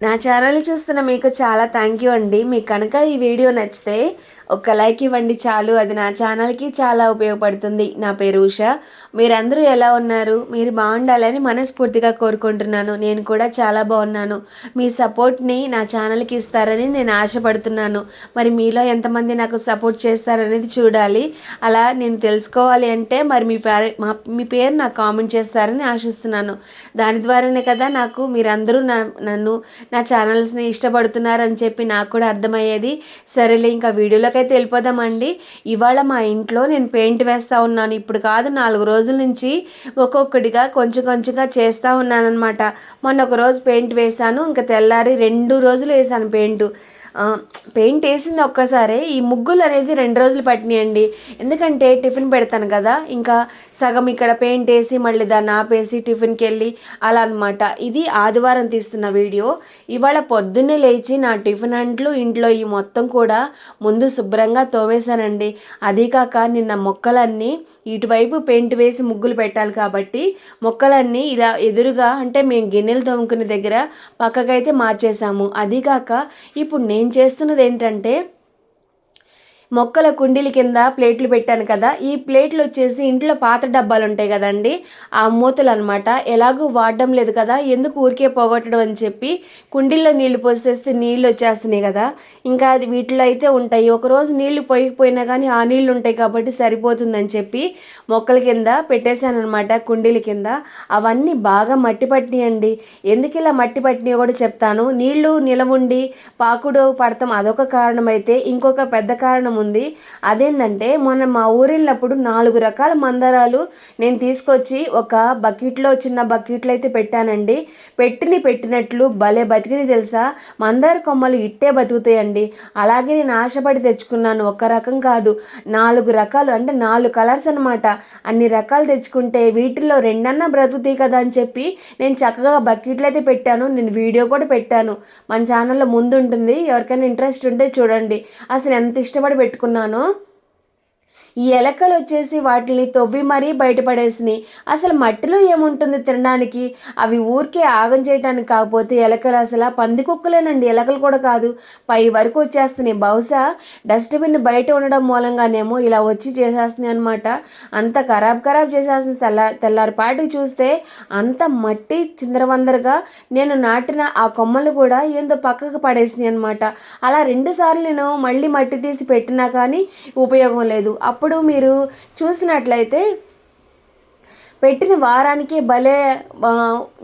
నా ఛానల్ చూస్తున్న మీకు చాలా థ్యాంక్ యూ అండి. మీకు కనుక ఈ వీడియో నచ్చితే ఒక లైక్ ఇవ్వండి చాలు అది నా ఛానల్కి చాలా ఉపయోగపడుతుంది. నా పేరు ఉష. మీరందరూ ఎలా ఉన్నారు? మీరు బాగుండాలని మనస్ఫూర్తిగా కోరుకుంటున్నాను. నేను కూడా చాలా బాగున్నాను. మీ సపోర్ట్ని నా ఛానల్కి ఇస్తారని నేను ఆశపడుతున్నాను. మరి మీలో ఎంతమంది నాకు సపోర్ట్ చేస్తారనేది చూడాలి. అలా నేను తెలుసుకోవాలి అంటే మరి మీ పేరు మా మీ పేరు నాకు కామెంట్ చేస్తారని ఆశిస్తున్నాను. దాని ద్వారానే కదా నాకు మీరందరూ నా నన్ను నా ఛానల్స్ని ఇష్టపడుతున్నారని చెప్పి నాకు కూడా అర్థమయ్యేది. సరేలే ఇంకా వీడియోలోకి అయితే వెళ్ళిపోదామండి ఇవాళ మా ఇంట్లో నేను పెయింట్ వేస్తూ ఉన్నాను. ఇప్పుడు కాదు నాలుగు రోజుల నుంచి ఒక్కొక్కటిగా కొంచెం కొంచెంగా చేస్తూ ఉన్నానమాట మొన్న ఒక రోజు పెయింట్ వేశాను. ఇంకా తెల్లారి రెండు రోజులు వేసాను పెయింట్. పెయింట్ వేసింది ఒక్కసారే. ఈ ముగ్గులు అనేది రెండు రోజులు పట్టినాయండి. ఎందుకంటే టిఫిన్ పెడతాను కదా ఇంకా సగం ఇక్కడ పెయింట్ వేసి మళ్ళీ దాన్ని ఆపేసి టిఫిన్కి వెళ్ళి అలా అనమాట ఇది ఆదివారం తీస్తున్న వీడియో. ఇవాళ పొద్దున్నే లేచి నా టిఫిన్ అంట్లు ఇంట్లో ఈ మొత్తం కూడా ముందు శుభ్రంగా తోమేశానండి. అదీ కాక నిన్న మొక్కలన్నీ ఇటువైపు పెయింట్ వేసి ముగ్గులు పెట్టాలి కాబట్టి మొక్కలన్నీ ఇలా ఎదురుగా అంటే మేము గిన్నెలు తోముకునే దగ్గర పక్కకైతే మార్చేసాము అదీ కాక ఇప్పుడు నేను చేస్తున్నది ఏంటంటే మొక్కల కుండీల కింద ప్లేట్లు పెట్టాను కదా. ఈ ప్లేట్లు వచ్చేసి ఇంట్లో పాత డబ్బాలు ఉంటాయి కదండి. ఆ మూతలు అనమాట ఎలాగూ వాడడం లేదు కదా. ఎందుకు ఊరికే పోగొట్టడం అని చెప్పి కుండీల్లో నీళ్ళు పోసేస్తే నీళ్ళు వచ్చేస్తున్నాయి కదా. ఇంకా అది వీటిలో అయితే ఉంటాయి. ఒకరోజు నీళ్ళు పోయకపోయినా కానీ ఆ నీళ్ళు ఉంటాయి కాబట్టి సరిపోతుందని చెప్పి మొక్కల కింద పెట్టేశానమాట కుండీల కింద. అవన్నీ బాగా మట్టి పట్టినాయండి. ఎందుకు ఇలా మట్టి పట్టినాయో కూడా చెప్తాను. నీళ్ళు నిలవుండి పాకుడు పడతాం అదొక కారణం అయితే ఇంకొక పెద్ద కారణం ఉంది. అదేంటంటే మొన్న మా ఊరిళ్ళప్పుడు నాలుగు రకాల మందారాలు నేను తీసుకొచ్చి ఒక బకెట్లో చిన్న బకెట్లో అయితే పెట్టానండి. పెట్టిని పెట్టినట్లు భలే బతికిని తెలుసా? మందార కొమ్మలు ఇట్టే బతుకుతాయండి. అలాగే నేను ఆశపడి తెచ్చుకున్నాను. ఒక రకం కాదు. నాలుగు రకాలు అంటే నాలుగు కలర్స్ అనమాట అన్ని రకాలు తెచ్చుకుంటే వీటిల్లో రెండన్నా బ్రతుకుతాయి కదా అని చెప్పి నేను చక్కగా బకెట్లు అయితే పెట్టాను. నేను వీడియో కూడా పెట్టాను. మన ఛానల్లో ముందు ఉంటుంది ఎవరికైనా ఇంట్రెస్ట్ ఉంటే చూడండి. అసలు ఎంత ఇష్టపడి పెట్టుకున్నానో. ఎలకలు వచ్చేసి వాటిని తవ్వి మరీ బయటపడేసినాయి. అసలు మట్టిలో ఏముంటుంది తినడానికి? అవి ఊరికే ఆగం చేయడానికి కాకపోతే ఎలకలు అసలు పంది కుక్కలేనండి. ఎలకలు కూడా కాదు పై వరకు వచ్చేస్తున్నాయి. బహుశా డస్ట్బిన్ బయట ఉండడం మూలంగానేమో ఇలా వచ్చి చేసేస్తున్నాయి అనమాట అంత ఖరాబ్ ఖరాబ్ చేసేస్తుంది తెల్ల తెల్లారిపాటికి చూస్తే అంత మట్టి చిందరవందరగా నేను నాటిన ఆ కొమ్మలు కూడా ఏందో పక్కకు పడేసినాయి అనమాట అలా రెండుసార్లు నేను మళ్ళీ మట్టి తీసి పెట్టినా కానీ ఉపయోగం లేదు. అప్పుడు మీరు చూసినట్లయితే పెట్టిన వారానికి భలే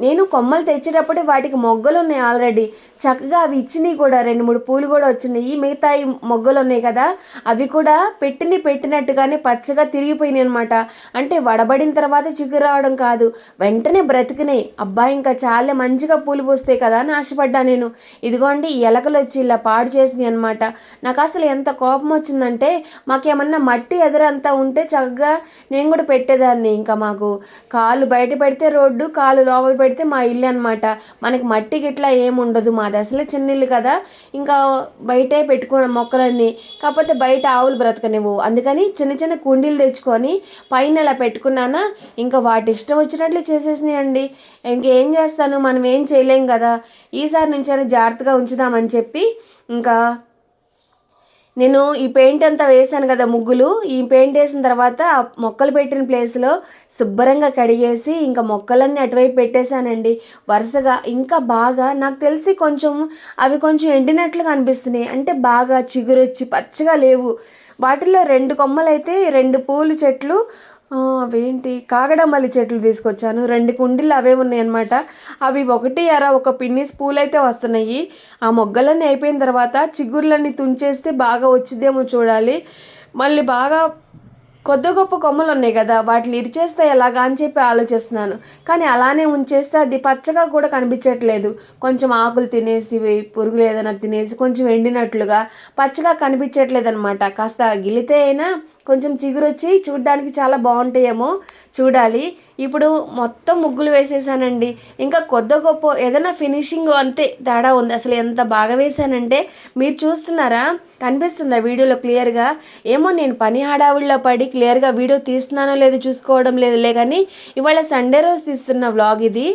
నేను కొమ్మలు తెచ్చేటప్పుడే వాటికి మొగ్గలు ఉన్నాయి ఆల్రెడీ చక్కగా అవి ఇచ్చినాయి కూడా రెండు మూడు పూలు కూడా వచ్చినాయి. మిగతా ఈ మొగ్గలు ఉన్నాయి కదా అవి కూడా పెట్టిని పెట్టినట్టుగానే పచ్చగా తిరిగిపోయినాయి అనమాట అంటే వడబడిన తర్వాత చిగురు రావడం కాదు. వెంటనే బ్రతికినాయి. అబ్బాయి ఇంకా చాలా మంచిగా పూలు పూస్తాయి కదా అని ఆశపడ్డా నేను. ఇదిగోండి ఎలకలు వచ్చి ఇలా పాడు చేసినాయి అనమాట నాకు అసలు ఎంత కోపం వచ్చిందంటే మాకేమన్నా మట్టి ఎదురంతా ఉంటే చక్కగా నేను కూడా పెట్టేదాన్ని ఇంకా మాకు. కాలు బయట పెడితే రోడ్డు కాలు లోపల పెడితే మా ఇల్లు అనమాట మనకి మట్టి గిట్లా ఏముండదు మా మాది. అసలే చిన్న ఇల్లు కదా. ఇంకా బయటే పెట్టుకున్న మొక్కలన్నీ. కాకపోతే బయట ఆవులు బ్రతకనివ్వు. అందుకని చిన్న చిన్న కుండీలు తెచ్చుకొని పైన ఇలా పెట్టుకున్నానా? ఇంకా వాటి ఇష్టం వచ్చినట్లు చేసేసినాయండి. ఇంకేం చేస్తాను? మనం ఏం చేయలేం కదా. ఈసారి నుంచైనా జాగ్రత్తగా ఉంచుదామని చెప్పి ఇంకా నేను ఈ పెయింట్ అంతా వేసాను కదా ముగ్గులు. ఈ పెయింట్ వేసిన తర్వాత ఆ మొక్కలు పెట్టిన ప్లేస్లో శుభ్రంగా కడిగేసి ఇంకా మొక్కలన్నీ అటువైపు పెట్టేశానండి. వరుసగా ఇంకా బాగా నాకు తెలిసి కొంచెం అవి కొంచెం ఎండినట్లుగా అనిపిస్తున్నాయి. అంటే బాగా చిగురొచ్చి పచ్చగా లేవు. వాటిల్లో రెండు కొమ్మలైతే రెండు పూల చెట్లు అవేంటి? కాగడమల్లి చెట్లు తీసుకొచ్చాను. రెండు కుండీలు అవే ఉన్నాయన్నమాట. అవి ఒకటి అర ఒక పిన్నిస్ పూలైతే వస్తున్నాయి. ఆ మొగ్గలన్నీ అయిపోయిన తర్వాత చిగుర్లన్నీ తుంచేస్తే బాగా వచ్చిద్దేమో చూడాలి. మళ్ళీ బాగా కొద్ది గొప్ప కొమ్మలు ఉన్నాయి కదా వాటిని ఇరిచేస్తే ఎలాగా అని చెప్పి ఆలోచిస్తున్నాను. కానీ అలానే ఉంచేస్తే అది పచ్చగా కూడా కనిపించట్లేదు. కొంచెం ఆకులు తినేసి పురుగులు ఏదైనా తినేసి కొంచెం ఎండినట్లుగా పచ్చగా కనిపించట్లేదు అనమాట కాస్త గిలితే అయినా కొంచెం చిగురొచ్చి చూడడానికి చాలా బాగుంటాయేమో చూడాలి. ఇప్పుడు మొత్తం ముగ్గులు వేసేసానండి. ఇంకా కొద్ది గొప్ప ఏదైనా ఫినిషింగ్ అంతే తేడా ఉంది. అసలు ఎంత బాగా వేసానంటే మీరు చూస్తున్నారా? కనిపిస్తుందా వీడియోలో క్లియర్గా. ఏమో నేను పని హడావుల్లో పడి క్లియర్గా వీడియో తీస్తున్నానో లేదో చూసుకోవడం లేదులే కానీ ఇవాళ సండే రోజు తీస్తున్న వ్లాగ్ ఇది.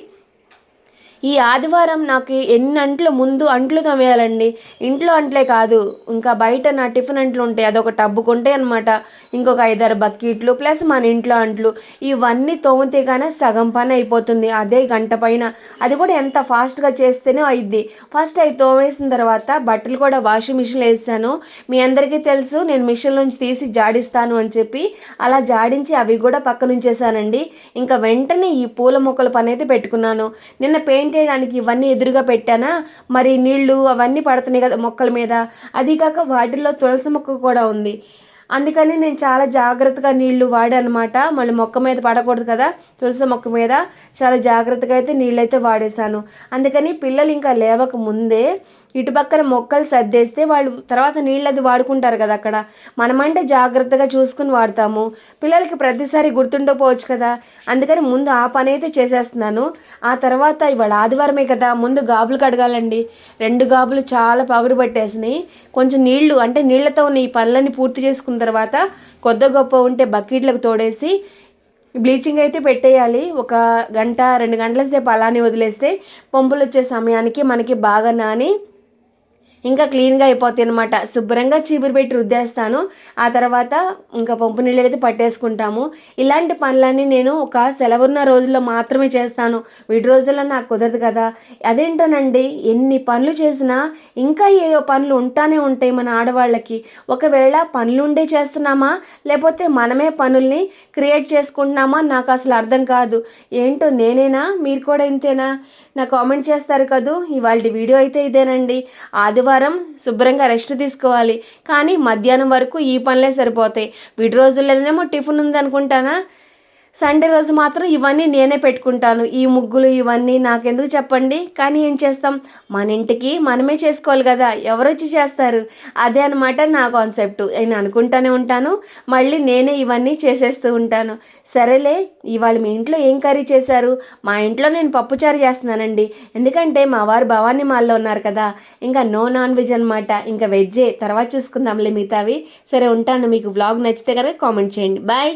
ఈ ఆదివారం నాకు ఎన్ని అంట్లు ముందు అంట్లు తోమేయాలండి ఇంట్లో అంట్లే కాదు. ఇంకా బయట నా టిఫిన్ అంట్లు ఉంటాయి. అదొక టబ్బుకు ఉంటాయి అనమాట ఇంకొక ఐదారు బకెట్లు ప్లస్ మన ఇంట్లో అంట్లు. ఇవన్నీ తోమితే కానీ సగం పని అయిపోతుంది. అదే గంట పైన. అది కూడా ఎంత ఫాస్ట్గా చేస్తేనే అయిద్ది. ఫస్ట్ అవి తోమేసిన తర్వాత బట్టలు కూడా వాషింగ్ మిషన్లో వేసాను. మీ అందరికీ తెలుసు నేను మిషన్ నుంచి తీసి జాడిస్తాను అని చెప్పి అలా జాడించి అవి కూడా పక్కనుంచేసానండి. ఇంకా వెంటనే ఈ పూల మొక్కల పని అయితే పెట్టుకున్నాను. నిన్న పెయింట్ వేయడానికి ఇవన్నీ ఎదురుగా పెట్టానా? మరి నీళ్ళు అవన్నీ పడుతున్నాయి కదా మొక్కల మీద. అది కాక వాటిల్లో తులసి మొక్క కూడా ఉంది. అందుకని నేను చాలా జాగ్రత్తగా నీళ్ళు వాడానమాట. మళ్ళీ మొక్క మీద పడకూడదు కదా తులసి మొక్క మీద. చాలా జాగ్రత్తగా అయితే నీళ్ళైతే వాడేశాను. అందుకని పిల్లలు ఇంకా లేవక ముందే ఇటు పక్కన మొక్కలు సర్దేస్తే వాళ్ళు తర్వాత నీళ్ళు అది వాడుకుంటారు కదా అక్కడ. మనమంటే జాగ్రత్తగా చూసుకుని వాడతాము. పిల్లలకి ప్రతిసారి గుర్తుండకపోవచ్చు కదా. అందుకని ముందు ఆ పని అయితే చేసేస్తున్నాను. ఆ తర్వాత ఇవాళ ఆదివారమే కదా. ముందు గాబులు కడగాలండి. రెండు గాబులు చాలా పగుడు పట్టేసినాయి. కొంచెం నీళ్ళు అంటే నీళ్ళతో ఉన్న ఈ పనులన్నీ పూర్తి చేసుకున్న తర్వాత కొద్ది గొప్ప ఉంటే బకెట్లకు తోడేసి బ్లీచింగ్ అయితే పెట్టేయాలి. ఒక గంట రెండు గంటల సేపు అలానే వదిలేస్తే పంపులు వచ్చే సమయానికి మనకి బాగా నాని ఇంకా క్లీన్గా అయిపోతాయి అనమాట శుభ్రంగా చీపురు పెట్టి రుద్దేస్తాను. ఆ తర్వాత ఇంకా పంపు నీళ్ళు అయితే పట్టేసుకుంటాము. ఇలాంటి పనులన్నీ నేను ఒక సెలవున్న రోజుల్లో మాత్రమే చేస్తాను. వీటి రోజుల్లో నాకు కుదరదు కదా. అదేంటోనండి? ఎన్ని పనులు చేసినా ఇంకా ఏ పనులు ఉంటానే ఉంటాయి మన ఆడవాళ్ళకి. ఒకవేళ పనులు ఉండే చేస్తున్నామా? లేకపోతే మనమే పనుల్ని క్రియేట్ చేసుకుంటున్నామా? నాకు అసలు అర్థం కాదు. ఏంటో నేనేనా? మీరు కూడా ఇంతేనా? నా కామెంట్ చేస్తారు కదూ. ఇవాళ వీడియో అయితే ఇదేనండి. ఆదివారం శుభ్రంగా రెస్ట్ తీసుకోవాలి. కానీ మధ్యాహ్నం వరకు ఈ పనులే సరిపోతాయి. వీటి రోజుల్లోనేమో టిఫిన్ ఉంది అనుకుంటానా సండే రోజు మాత్రం ఇవన్నీ నేనే పెట్టుకుంటాను. ఈ ముగ్గులు ఇవన్నీ నాకెందుకు చెప్పండి? కానీ ఏం చేస్తాం? మన ఇంటికి మనమే చేసుకోవాలి కదా. ఎవరు వచ్చి చేస్తారు? అదే అనమాట నా కాన్సెప్ట్. నేను అనుకుంటానే ఉంటాను. మళ్ళీ నేనే ఇవన్నీ చేసేస్తూ ఉంటాను. సరేలే ఇవాళ మీ ఇంట్లో ఏం కర్రీ చేశారు? మా ఇంట్లో నేను పప్పుచారు చేస్తున్నానండి. ఎందుకంటే మా వారు భవానీ మాల్లో ఉన్నారు కదా. ఇంకా నో నాన్ వెజ్ అనమాట ఇంకా వెజ్జే. తర్వాత చూసుకుందాంలే మిగతావి. సరే ఉంటాను. మీకు వ్లాగ్ నచ్చితే కనుక కామెంట్ చేయండి. బాయ్.